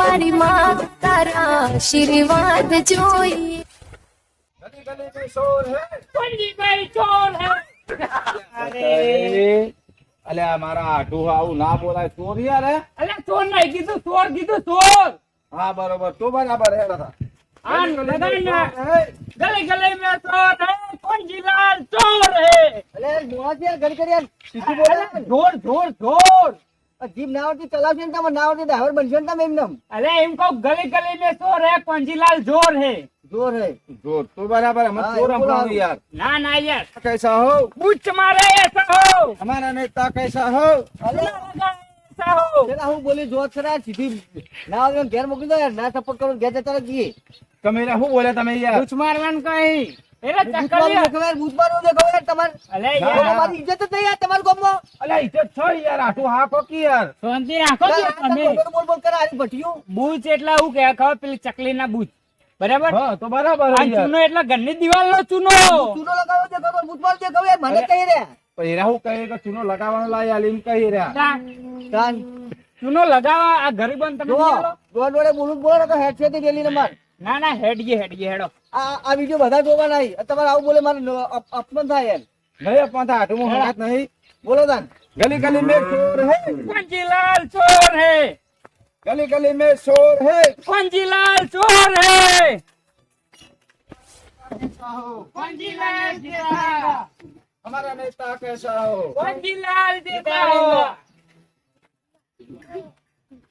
મારી માં તારા આશીર્વાદ જોઈએ ગલી ગલી में शोर है પંજીભાઈ ચોર હે અરે અલ્યા મારા આઢું આવું ના બોલાય ચોર યાર હે? અલ્યા ચોર નહીં કીધું ચોર કીધું ચોર હા બરોબર તો બરાબર હે દાદા આ લગાડના હે. ગલે ગલે મેં ચોર હે પંજીલાલ ચોર હે અલે મોણા છે ઘડી ઘડી યાર સીધું બોલે અલ્યા, જોર જોર જોર જીપ ના આવડતી ચલાવશે ને તમે ના આવડતી ડ્રાઈવર બનશો ને તમે એમને અરે એમ કહો ગલી ગલી મેં શોર હે પંજીલાલ જોર હે. જોર હે. જોર તો બરાબર અમે જોર હમણાં યાર. ના ના યાર. કૈસા હો? પૂછ મારે એસા હો અમારા નેતા કૈસા હો? અલ્લાહ હું બોલી જો સીધી ના આવે ઘેર મોકલી દો યાર. ના સપોર્ટ કરો ઘેર જતા રહીએ તમે શું બોલે તમે યાર? પૂછ મારવાનું કઈ? એટલે બૂથમારું ચક્કર દેખો યાર બૂથમારું દેખો યાર તમારે અલ્યા ના, યાર. ના. મારી ઇજ્જત જ નહીં યાર તમારા ગામમાં. અલ્યા ઇજ્જત છો યાર આટું હા કોકી યાર? શાંતિ રાખો છો તમે. બોલ બોલ બોલ કરે આરી ભટિયું બુચ એટલે હું કે ખબર પેલી ચકલી ના બુચ બરાબર તો બરાબર ચૂનો એટલે ઘરની દિવાલ નો ચૂનો ચૂનો લગાવો છે દેખો યાર મને કહી રહ્યા. પહેરા એરા હું કહે કે ચૂનો લગાવવાનો લાય આલી કહી રહ્યા. ચૂનો લગાવવા આ ગરીબન તમે? દોડ દોડે બોલું બોલો તો હેડ છે તે ગેલી ને માર ના ના હેડજે હેડજે હેડો આ આ વિડીયો બધા જોવા નહીં તમારે આવું બોલે મારે ન- અપ- અપમાન થાય યાર નહીં પણ તો આટું હંગાત નહીં બોલો તાન ગલી ગલી में शोर है પંજીલાલ ચોર હે गली गली में शोर है પંજીલાલ ચોર હે પંજીલાલ જીતા हमारा नेता कैसा हो પંજીલાલ જીતા હો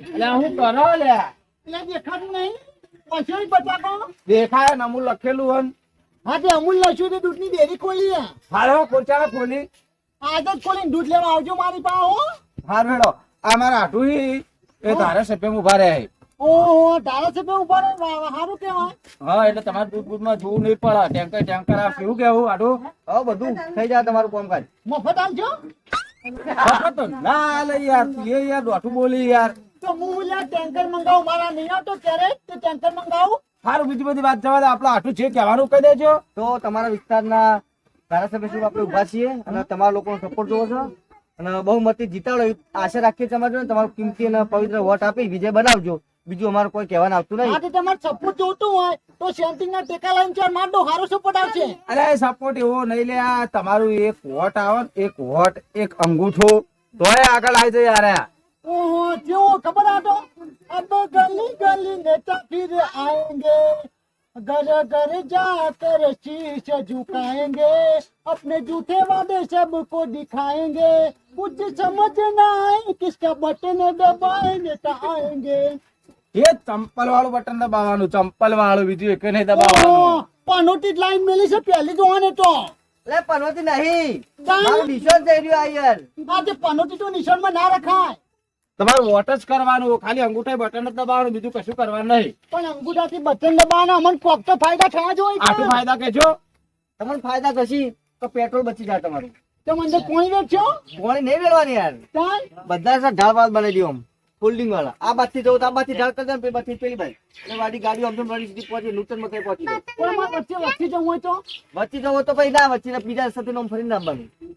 અલ્યા હું કરો લ્યા એટલે દેખાતું નહીં પછી દેખાય ને અમૂલ લખેલું હન હા તે અમૂલ લસ્યું તે દૂધની ડેરી ખોલી હાલો કોચાને ખોલી. આજ જ ખોલી દૂધ લેવા આવજો મારી પાસે હો. હાર હેડો આ મારા આટું એ તારે સભ્ય ઊભા રહે ઓહો ધારાસભ્ય ઊભા રહે સારું કેવાય હા એટલે તમારે દૂધમાં જોવું નહીં પડે. ટેન્કર ટેન્કર આ શું કેવું આટું? હા બધું થઈ જાય તમારું કામકાજ મફત આવજો ના લે યાર તું એ યાર દોઠું બોલી યાર. તો હું લ્યા ટેન્કર મંગાવું મારા નહીં આવતો ત્યારે તે ટેન્કર મંગાવું. સારું બીજી બધી વાત જવા દે. આપણે આટલું છે કહેવાનું કહી દેજો. તો તમારા વિસ્તારના ધારાસભ્ય શું આપણે ઊભા છીએ અને તમારા લોકોનો સપોર્ટ જોવો છો. અને બહુમતી જીતાડો. આશા રાખીએ તમારે તમારું કિંમતી અને પવિત્ર વોટ આપી વિજય બનાવજો. બીજું અમારું કોઈ કહેવાનું આવતું નહીં. આજે તમારે સપોર્ટ જોતું હોય તો સેન્ટિંગ ના ટેકા લાઈન ચાર માર સારો હારો સપોર્ટ આવશે. અરે સપોર્ટ એવો નહીં લે આ. તમારું એક વોટ આવે એક વોટ એક અંગૂઠો. તોય આગળ આવી જાય યાર આ. ઓહો જેવો ખબર આટો અબ ગલી ગલી નેતા ફિર આएंगे घर घर जाकर शीश झुकाएंगे अपने जूठे वादे सबको दिखाएंगे। कुछ समझ ना आए किसका बटन दबाएंगे आएंगे। એ ચંપલ વાળું બટન દબાવવાનું ચંપલ વાળું બીજું એક નહીં દબાવવાનું પનોટી લાઈન મેલી છે પહેલી જોવાને તો લે પનોટી નહીં નિશાન જઈ રહ્યો આયર આજે પનોટી તો નિશાનમાં ના રખાય તમારું વોટ જ કરવાનું ખાલી અંગૂઠા બટન જ દબાવવાનું બીજું કશું કરવાનું નહીં. પણ અંગૂઠાથી બટન દબાવવાના અમને કોક તો ફાયદા થવા જોઈએ આટલું ફાયદા કેજો તમને ફાયદા કશી તો પેટ્રોલ બચી જાય તમારું. તો મને કોઈ વેચો. પાણી નહીં વેરવાની યાર. ચાલ. બધા ઢાળ વાળ બનાવી દઉં ફોલ્ડિંગ વાળા. આ બાજથી જવું આ બાજથી ઢાળ કરી દે પેલી બાજથી પેલી બાજુ એટલે વાડી ગાડી અમદાવાદ વાડી સીધી પહોંચી નૂતનમાં કઈ પહોંચી વચ્ચે વચ્ચે જવું હોય તો? વચ્ચે જવું તો પછી ના વચ્ચે બીજા સાથે આમ ફરીને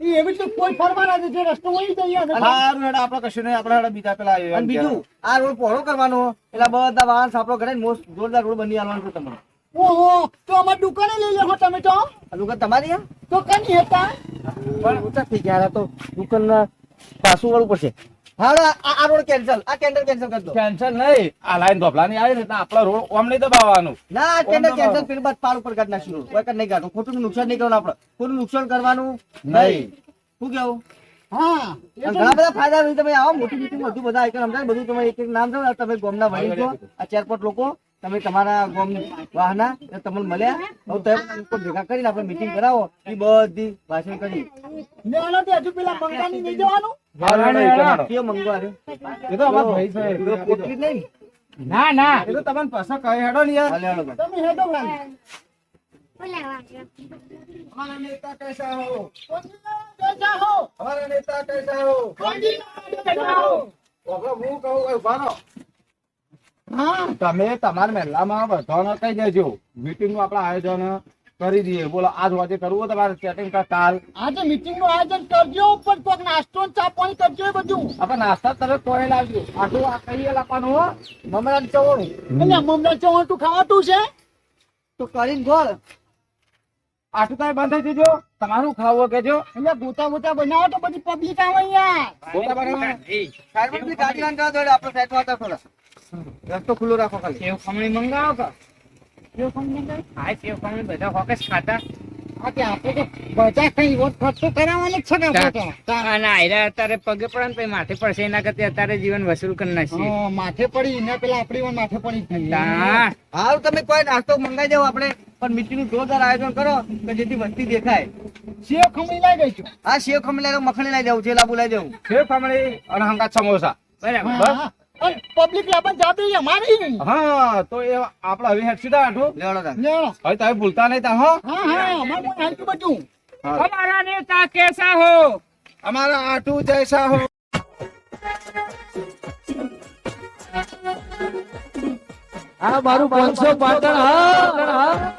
એ એવી તો કોઈ ફરવાના જે રસ્તો હોય તો સારું હેડો આપણે કશું નહીં આપણે હેડો બીજા પેલા આવ્યો અને બીજું આ રોડ પહોળો કરવાનો એટલે બધા વાહન સાપડો કરે મોસ્ટ જોરદાર રોડ બની આવવાનો છે તમને ઓહો તો અમારે દુકાને લઈ લેવો તમે તો. દુકાન તમારી? તો કની હતા? પણ ઊંચા થઈ ગયા તો દુકાન પાછું વાળું પડશે. હા આ આ રોડ કેન્સલ આ ટેન્ડર કેન્સલ કરી દો. ટેન્શન નહીં. આ લાઈન ધોપલાની આવી ને આપણા રોડ ઓમ નહીં દબાવવાનું. ના આ ટેન્ડર કેન્સલ દબાવો. બાદ પાર ઉપર કાઢી નાખ્યું કોઈ કાઢી નહીં કાઢવું. ખોટું નુકસાન નહીં કરવાનું આપણે. ખોટું નુકસાન કરવાનું નહીં. શું કેવું હા એ અને તો ઘણા બધા ફાયદા તમે આવો મોટી મોટી બધું બધા આઈકન સમજાય બધું તમે એક એક નામ જાવ તમે ગામના વડીલ છો આ ચાર પાંચ લોકો તમે તમારા ગોમ વાહના તમને મળ્યા. હવે તમે ભેગા કરીને આપણે મિટિંગ કરાવો. એ બધી ભાષણ કરી. હજુ પેલા નહીં જવાનું. હેડો, હેડો, હેડો, હેડો. કેવો મંગવા રે એ તો અમારા ભાઈ છે પેલો પોટલી જ નહીં ના ના એ તો તમને પાછા કહે હેડો ને યાર હાલે હાલો ભાઈ. તમે હેડો ભાઈ हमारा नेता कैसा हो જૈસા હો हमारा नेता कैसा हो જૈસા હો આપણે હું કહું એ ઉભા રહો. હા તમે તમારા મહેલામાં બધાને કહી દેજો મીટિંગ નું આપણા આયોજન કરી દઈએ. બોલો આજ વાજે કરવું હોય તમારે સેટિંગ કાલ આજે મીટિંગનું આયોજન કરજો પણ કોક નાસ્તો ચા પાણી કરજો એ બધું. આપણે નાસ્તા તરત કોઈ લાવજો. આટલું આ કહીએ લાવવાનું મમરાન ચવણું. એટલે મમરાન ચવણ તું ખાવાતું છે? તો કરીને ગોળ આટલું તમે બંધ થઈ જજો. તમારું ખાવું કેજો એટલે ગોતા ગોતા બનાવો તો પછી પબ્લિક આવે અહીંયા. ગોતા બનાવો ગાડી આપણે સેટ વાતા થોડા રસ્તો ખુલ્લો રાખો ખાલી. એવું ખમણી મંગાવો કે? બધા હોકસ ખાતા. માથે પડશે. એના કરતા અત્યારે જીવન વસૂલ કરી નાખીએ માથે પડી પેલા આપણી માથે પડી હાલ તમે કોઈ નાસ્તો મંગાઈ જાવ આપણે. પણ મીઠી નું જોરદાર આયોજન કરો કે જેથી વસ્તી દેખાય. સેવ ખમણી લઈ જઈશું હા સેવ ખમણી લાવી મખણી લઈ જવું છે લાબુ લઈ જવું સેવ ખમણી અને હંગાત સમોસા. બરાબર. પબ્લિક લાવવાની જવાબદારી અમારી હા તો એ આપડા હવે હેડ સીધા આઠું. હવે તમે ભૂલતા નહીં તા હો. હા હા અમારું હાલતું બધું અમારા નેતા કેસા હો? અમારા આટુ જૈસા હો. આ મારું પાંચસો પાટણ હા.